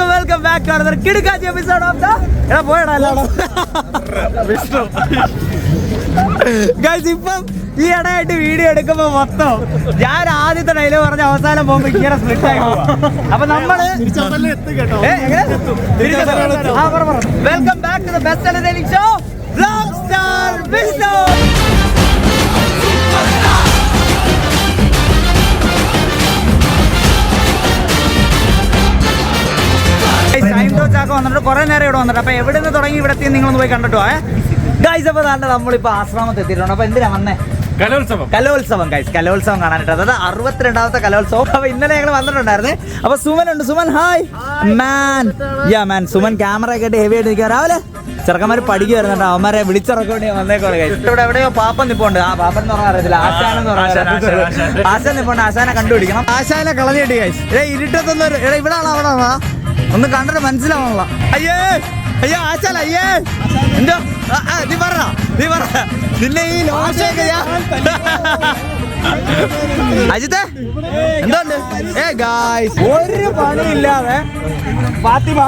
Welcome welcome back to another കിടുക്കാച്ചി episode of the എടാ പോയടാ എല്ലാടോ വിഷ്ണു ഗൈസ് ഇപ്പം ഈ ഇടയായിട്ട് വീഡിയോ എടുക്കുമ്പോ മൊത്തം ഞാൻ ആദ്യത്തെ ഡയലോഗ് പറഞ്ഞ അവസാനം പോകുമ്പോ ഇങ്ങനെ സ്പ്ലിറ്റ് ആയി അപ്പൊ നമ്മൾ welcome back to the best show block star Vishnu വന്നിട്ട് കുറെ നേരം ഇവിടെ വന്നിട്ട് അപ്പൊ എവിടെ നിന്ന് തുടങ്ങി ഇവിടെ എത്തി നിങ്ങളൊന്ന് പോയി കണ്ടിട്ടോ ഏ? ഗൈസ് അപ്പൊ താണ്ട് നമ്മളിപ്പോ ആശ്രമത്ത് എത്തിയിട്ടുണ്ട്. അപ്പൊ എന്തിനാ വന്നേ? കലോത്സവം. കലോത്സവം ഗൈസ് കലോത്സവം കാണാനായിട്ട്. അതായത് അറുപത്തിരണ്ടാമത്തെ കലോത്സവം. അപ്പൊ ഇന്നലെ ഞങ്ങൾ വന്നിട്ടുണ്ടായിരുന്നു. അപ്പൊ സുമൻ ഉണ്ട് Suman hi man yeah man Suman camera ഒക്കെ ആയിട്ട് ഹെവി ആയിട്ട് നിൽക്കുക രാവിലെ ചെറുക്കന്മാർ വരുന്നുണ്ടോ അവന്മാരെ വിളിച്ചിറക്കൊണ്ട് വന്നേക്കോളെ ഗൈസ് ഇവിടെ എവിടെയോ പാപ്പൻ നിപ്പുണ്ട്. ആ പാപ്പൻ എന്ന് പറഞ്ഞാൽ അറിയത്തില്ല. ആശാൻ എന്ന് പറഞ്ഞാൽ ആശാൻ. നിപ്പുണ്ട്. ആശാനെ കണ്ടുപിടിക്കണം. ആശാനെ കളഞ്ഞിട്ട് ഗൈസ് ഏ ഇരുട്ടത്തൊന്നും ഇവിടെ ആണോ അവിടെ ആണോ ഒന്ന് കണ്ടിട്ട് മനസ്സിലാവണല്ല അയ്യേ അയ്യോ ആശാല അയ്യേ. എന്തോ? നീ പറ നീ പറ. നിന്നെ ഈ ലോകത്തേക്ക് ഞാൻ അജിത്തെ എന്തുണ്ട്? ഏ ഗായ്സ് ഒരു പണിയില്ലാതെ Fathima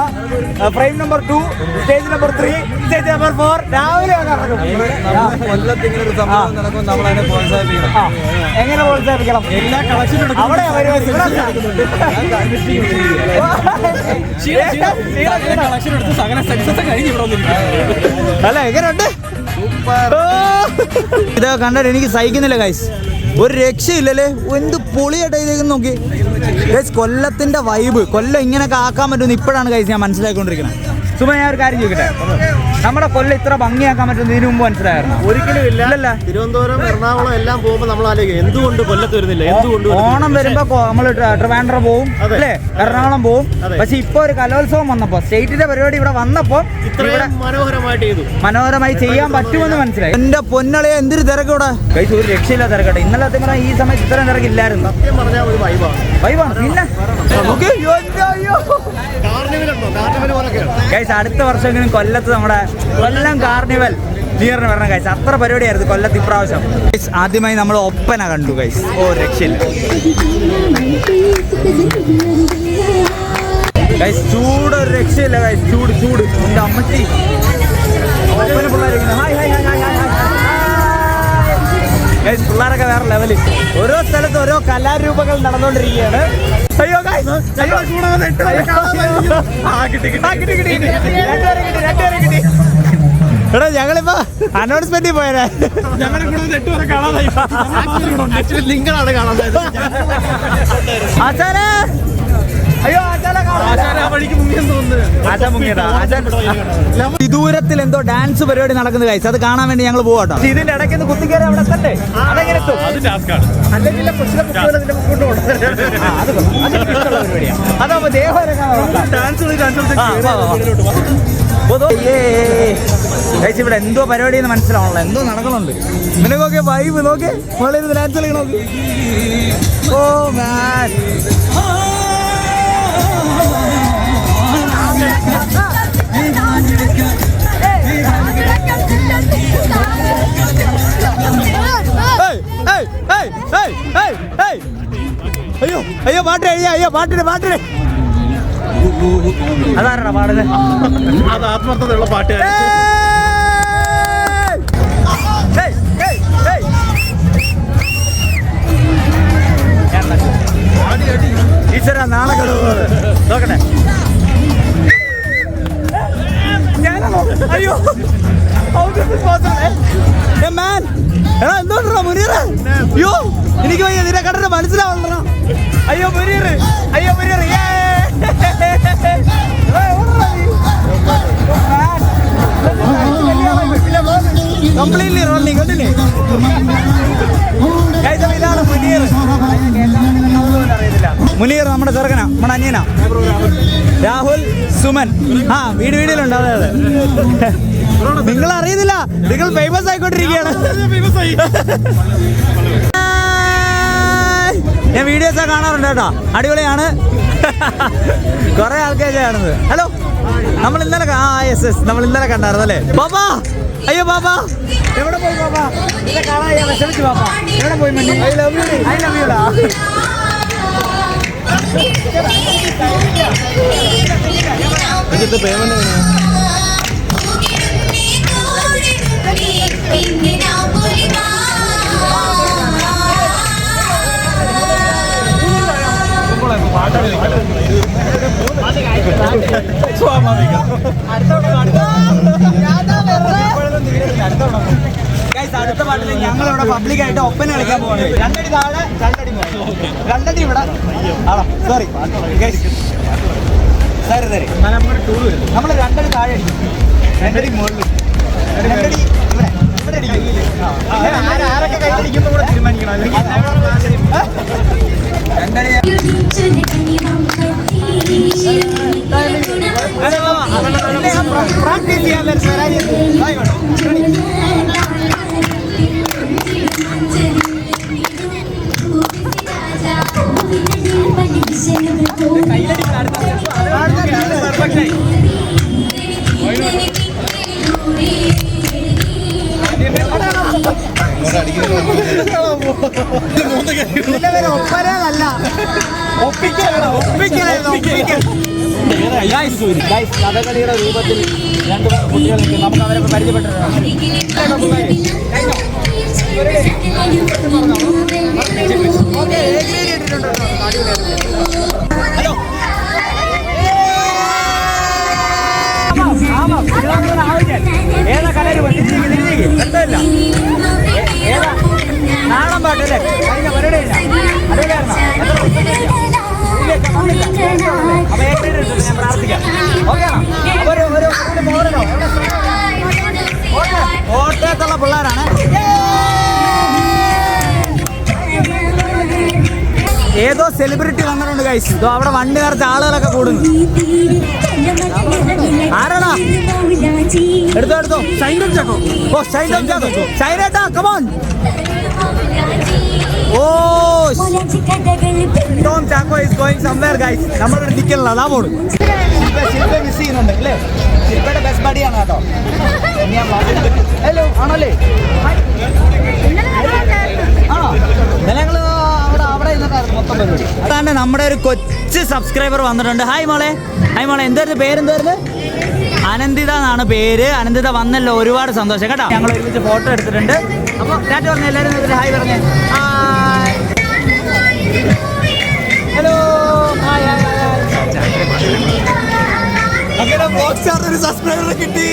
frame number two stage number three stage number four രാവിലെ എങ്ങനെ പ്രോത്സാഹിപ്പിക്കണം? എല്ലാ കളക്ഷനും അവിടെ അല്ല. എങ്ങനെയുണ്ട്! ഇത് കണ്ടിട്ട് എനിക്ക് സഹിക്കുന്നില്ല ഗൈസ് ഒരു രക്ഷയില്ലല്ലേ? എന്ത് പൊളിയായിട്ട് ഇതേക്ക് നോക്കി. കൊല്ലത്തിന്റെ വൈബ് കൊല്ലം ഇങ്ങനെയൊക്കെ ആക്കാൻ പറ്റുമെന്ന് ഇപ്പോഴാണ് ഗൈസ് ഞാൻ മനസ്സിലാക്കിക്കൊണ്ടിരിക്കുന്നത്. ഞാൻ ഒരു കാര്യം ചോദിക്കട്ടെ? നമ്മുടെ കൊല്ലം ഇത്ര ഭംഗിയാക്കാൻ പറ്റുന്ന ഇതിനു മുമ്പ് മനസ്സിലായിരുന്നു ഒരിക്കലും ഇല്ല. ഇല്ലല്ല. തിരുവനന്തപുരം എറണാകുളം എല്ലാം പോകുമ്പോൾ നമ്മൾ ആലോചിക്കും എന്തുകൊണ്ട് കൊല്ലത്ത് വരുന്നില്ല? എന്തുകൊണ്ട് ഓണം വരുമ്പോ നമ്മൾ ട്രിവാൻഡ്രം പോവും അതെ. അല്ലേ? എറണാകുളം പോവും. പക്ഷെ ഇപ്പൊ ഒരു കലോത്സവം വന്നപ്പോ സ്റ്റേറ്റിന്റെ പരിപാടി ഇവിടെ വന്നപ്പോ മനോഹരമായിട്ട് ചെയ്തു. മനോഹരമായി ചെയ്യാൻ പറ്റുമെന്ന് മനസ്സിലായി. എന്റെ പൊന്നളെ എന്തൊരു തിരക്കൂടെ? കഴിച്ച് ഒരു രക്ഷയില്ല തിരക്കട്ടെ. ഇന്നലെ പറഞ്ഞാൽ ഈ സമയത്ത് ഇത്രയും തിരക്കില്ലായിരുന്നു. സത്യം പറഞ്ഞാൽ ഒരു വൈബാണ് വൈബാണ് പിന്നെ? അയ്യോ, ഗൈസ് അടുത്ത വർഷമെങ്കിലും കൊല്ലത്ത് നമ്മുടെ കൊല്ലം കാർണിവൽ നിയറിന് വരണം ഗൈസ് അത്ര പരിപാടിയായിരുന്നു കൊല്ലത്ത് ഇപ്രാവശ്യം. ഗൈസ് ആദ്യമായി നമ്മൾ ഒപ്പന കണ്ടു ഗൈസ് ഓ രക്ഷയില്ല. ഗൈസ് ചൂട് ഒരു രക്ഷയില്ല ഗൈസ് ചൂട് ചൂട്. എന്റെ അമ്മച്ചി. ഒപ്പന പിള്ളേരിങ്ങനെ. ഗൈസ് പിള്ളേരൊക്കെ വേറെ ലെവലിൽ ഓരോ സ്ഥലത്ത് ഓരോ കലാരൂപങ്ങൾ നടന്നുകൊണ്ടിരിക്കുകയാണ്. അയ്യോ ഗൈസ് അയ്യോ. ആ, കിട്ടി, കിട്ടി, വിദൂരത്തിൽ എന്തോ ഡാൻസ് പരിപാടി നടക്കുന്നത് കഴിച്ചു അത് കാണാൻ വേണ്ടി ഞങ്ങൾ പോവാട്ടോ ഇതിന്റെ ഇടയ്ക്ക് കുത്തിക്കേറി അവിടെ തന്നെ. അതെങ്ങനെ. അതാവുമ്പോ ദേഹം ഇവിടെ എന്തോ പരിപാടി എന്ന് മനസ്സിലാവണല്ലോ. എന്തോ നടക്കണുണ്ട്. നിനക്കൊക്കെ വൈബ് നോക്കേ. മുകളിൽ ഡാൻസ് കളിക്കണോ നോക്ക്. ഓ മാൻ അയ്യോ അയ്യോ പാട്ട് അയ്യോ അയ്യോ പാട്ടിന് പാട്ടിന്. അതാരാടാ പാടുന്നത് അത് ആത്മാർത്ഥതയുള്ള പാട്ട് ഈശ്വര നാളെ കടുവ. നോക്കട്ടെ. എന്തോണ്ടാ മുനീറ. അയ്യോ എനിക്ക് വയ്യ നിന്നെ കണ്ടിട്ട് മനസ്സിലാവണ അയ്യോ മുനീർ അയ്യോ മുനീർ കംപ്ലീറ്റ്ലി റണ്ണിങ് കണ്ടില്ലേ? ഇതാണ് മുനീർ മുനീർ നമ്മുടെ ചെറുക്കനാ നമ്മുടെ അനിയനാ. രാഹുൽ സുമൻ. ആ വീട് വീടിലുണ്ട് അതെ അതെ. നിങ്ങൾ അറിയുന്നില്ല നിങ്ങൾ ഫേമസ് ആയിക്കൊണ്ടിരിക്കുകയാണ്. ഞാൻ വീഡിയോസ് ഒക്കെ കാണാറുണ്ട് കേട്ടോ. അടിപൊളിയാണ്. കുറെ ആൾക്കാർ കാണുന്നത്. ഹലോ നമ്മൾ ഇന്നലെ ആ യെസ് യെസ് നമ്മൾ ഇന്നലെ കണ്ടായിരുന്നു അല്ലേ? ബാബാ അയ്യോ ബാബാ എവിടെ പോയി ബാബാ ഇന്നെ കാണാൻ ഞാൻ വിഷമിച്ചു ബാബാ എവിടെ പോയി മണ്ണി I love you I love you ഇതിന്റെ പേയ്മെന്റ് Guys, അടുത്ത പാട്ടിൽ ഞങ്ങൾ ഇവിടെ പബ്ലിക് ആയിട്ട് ഒപ്പന കളിക്കാൻ പോവാണ് രണ്ടടി താഴെ രണ്ടടി രണ്ടടി ഇവിടെ ആണോ സോറി സരി സരി നമ്മൾ രണ്ടടി താഴെ അടിക്കും രണ്ടടി മുകളിൽ രണ്ടടി ഇവിടെ ഇവിടെ അടിക്കും. ആ, ആരൊക്കെ കൈയടിക്കുന്നു കൂടെ തീരുമാനിക്കണം രണ്ടടി പ്രാക്ടീസ് ചെയ്യാൻ വരുന്ന രാജ്യത്ത് കയ്യിലടിക്കണം അടുത്ത പെർഫെക്റ്റായി ഒപ്പരല്ല ഒപ്പിക്കലാണ് ഒപ്പിക്കലാണ് ഒപ്പിക്കൽ കഥകളിയുടെ രൂപത്തിൽ രണ്ട് കുട്ടികളുണ്ട്. നമുക്ക് അവരെ പരിചയപ്പെട്ടിട്ടുണ്ട് ഹലോ ഏതാ കലര് എന്തല്ല ഏതാ? നാടൻ പാട്ടല്ലേ അതിന്റെ പരിപാടി സെലിബ്രിറ്റി വന്നിട്ടുണ്ട് ഗൈസ് ഇതോ അവിടെ വണ്ടി നിറച്ച ആളുകളൊക്കെ കൂടുന്നു. ആരാടാ? എടുത്തോ എടുത്തോ. ഷൈൻ ചാക്കോ ഓ ഷൈൻ ചാക്കോ സൈനേട്ടാ come on oh Tom Chacko is going somewhere guys നമ്മളിവിടെ നിൽക്കണില്ല അതാ പോണു. ശില്പ മിസ് ചെയ്യുന്നുണ്ട് അല്ലേ? ശില്പയുടെ ബെസ്റ്റ് ബഡിയാണ് കേട്ടോ. ഹലോ ആണല്ലേ? ആണോ ഇന്നലെ ഞങ്ങൾ അവിടെ അവിടെ ഇരുന്നിട്ടായിരുന്നു മൊത്തം പരിപാടി അതാണ് നമ്മുടെ ഒരു കൊച്ചു സബ്സ്ക്രൈബർ വന്നിട്ടുണ്ട്. ഹായ് മോളെ. ഹായ് മോളെ. എന്തായിരുന്നു? പേരെന്തായിരുന്നു? അനന്തിത എന്നാണ് പേര്. അനന്തിത വന്നല്ലോ. ഒരുപാട് സന്തോഷം. കേട്ടോ? ഞങ്ങൾ ഒരുമിച്ച് ഫോട്ടോ എടുത്തിട്ടുണ്ട്. അപ്പോൾ പറഞ്ഞ? എല്ലാവരും ഹായ് പറഞ്ഞേ. ഹലോ ഹായ് ഹായ് അങ്ങനെ ബോക്സ് ഒരു സബ്സ്ക്രൈബർ കിട്ടി.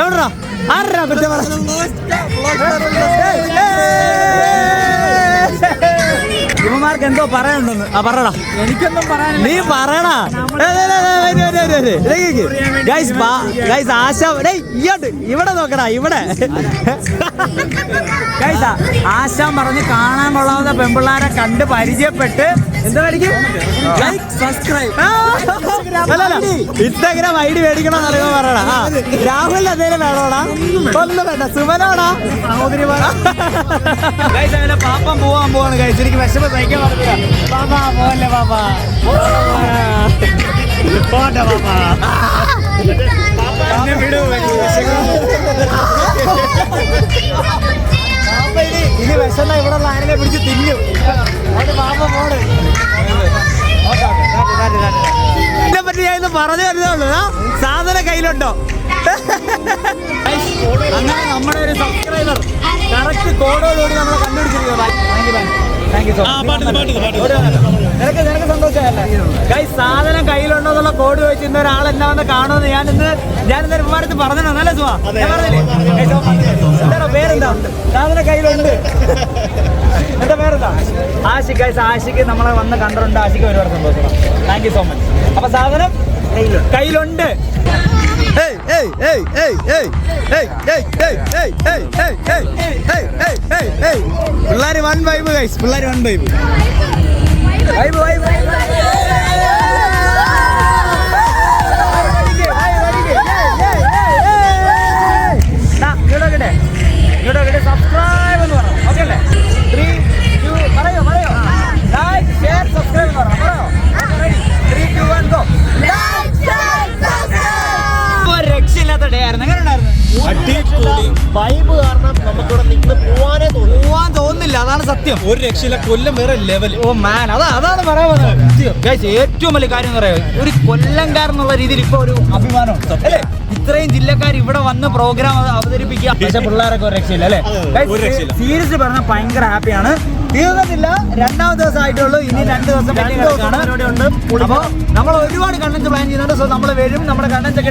എവിടാ ഇവന്മാർക്ക് എന്തോ പറയാനുണ്ടെന്ന് ആ പറയടാ എനിക്കൊന്നും പറയാനില്ല നീ പറയടാ ഗൈസ് ഗൈസ് ആശ ഇങ്ങോട്ട് ഇവിടെ നോക്കടാ ഇവിടെ ഗൈസ് ആശാൻ പറഞ്ഞ് കാണാൻ കൊള്ളാവുന്ന പെമ്പിള്ളാരെ കണ്ട് പരിചയപ്പെട്ട് എന്താ like subscribe Instagram I D മേടിക്കണം എന്നറിയാൻ പറയടാ ആ, രാഹുലിന് എന്തേലും വേണോടാ? ഒന്നും വേണ്ട. സുമനോടാ? സഹോദരി അങ്ങനെ പാപ്പം പോവാൻ പോവാണ്. ഗൈസ് എനിക്ക് വിശപ്പ് സഹിക്കാൻ പറ്റില്ല പാപ്പാ പോവല്ലേ പാപ്പാ? പോട്ടെ പാപ്പ. എന്നെ വിടൂ ഇനി ഇനി വിശന്ന ഇവിടെ ഉള്ള പിടിച്ച് തിന്നും. പാപ്പ പോണ്. പ്രക്രിയ എന്ന് പറഞ്ഞു വരുന്നുള്ളൂ സാധനം കയ്യിലുണ്ടോ? അങ്ങനെ നമ്മുടെ ഒരു സബ്സ്ക്രൈബർ കറക്റ്റ് കോഡോടുകൂടി നമ്മൾ കണ്ടുപിടിച്ചിരിക്കുന്നത് സന്തോഷമല്ലേ? സാധനം കയ്യിലുണ്ടോ എന്നുള്ള കോഡ് വെച്ച് ഇന്ന ഒരാൾ എന്നാന്ന് കാണുമെന്ന് ഞാൻ ഇന്ന് ഞാൻ ഇന്നൊരു വിമാനത്ത് പറഞ്ഞോ നല്ല സുഖം പേരെന്താ? സാധനം കയ്യിലുണ്ട്. എന്താ വേറെന്താ ആഷിഖ് ഗൈസ് ആഷിഖ് നമ്മളെ വന്ന് കണ്ടിട്ടുണ്ട് ആഷിഖ് ഒരുപാട് സന്തോഷം താങ്ക് യു സോ മച്ച് അപ്പൊ സാധനം കയ്യിലുണ്ട് പിള്ളേര് വൺ വൈബ് ഗൈസ് പിള്ളേര് one vibe vibe vibe vibe സത്യം. ഒരു രക്ഷയില്ല കൊല്ലം വേറെ ലെവൽ ഓ മാൻ അതാ അതാണ് പറയാൻ വന്നത്. ഗൈസ് ഏറ്റവും വലിയ കാര്യം എന്ന് പറയാം. ഒരു കൊല്ലംകാരെന്നുള്ള രീതിയിൽ ഇപ്പൊ ഒരു അഭിമാനം അല്ലേ? ഇത്രയും ജില്ലക്കാർ ഇവിടെ വന്ന് പ്രോഗ്രാം അവതരിപ്പിക്കുക. പക്ഷെ പിള്ളേരൊക്കെ ഒരു രക്ഷയില്ല അല്ലേ? സീരിയസ് പറഞ്ഞാൽ ഭയങ്കര ഹാപ്പിയാണ് തീർന്നില്ല രണ്ടാമത്തെ ദിവസം ആയിട്ടുള്ളൂ. ഇനി രണ്ട് ദിവസം രണ്ട് ദിവസം. പരിപാടിയുണ്ട്. നമ്മൾ ഒരുപാട് കണ്ടന്റ് പ്ലാൻ ചെയ്യുന്നുണ്ട്. സോ നമ്മൾ വരും. നമ്മുടെ കണ്ടന്റ് ഒക്കെ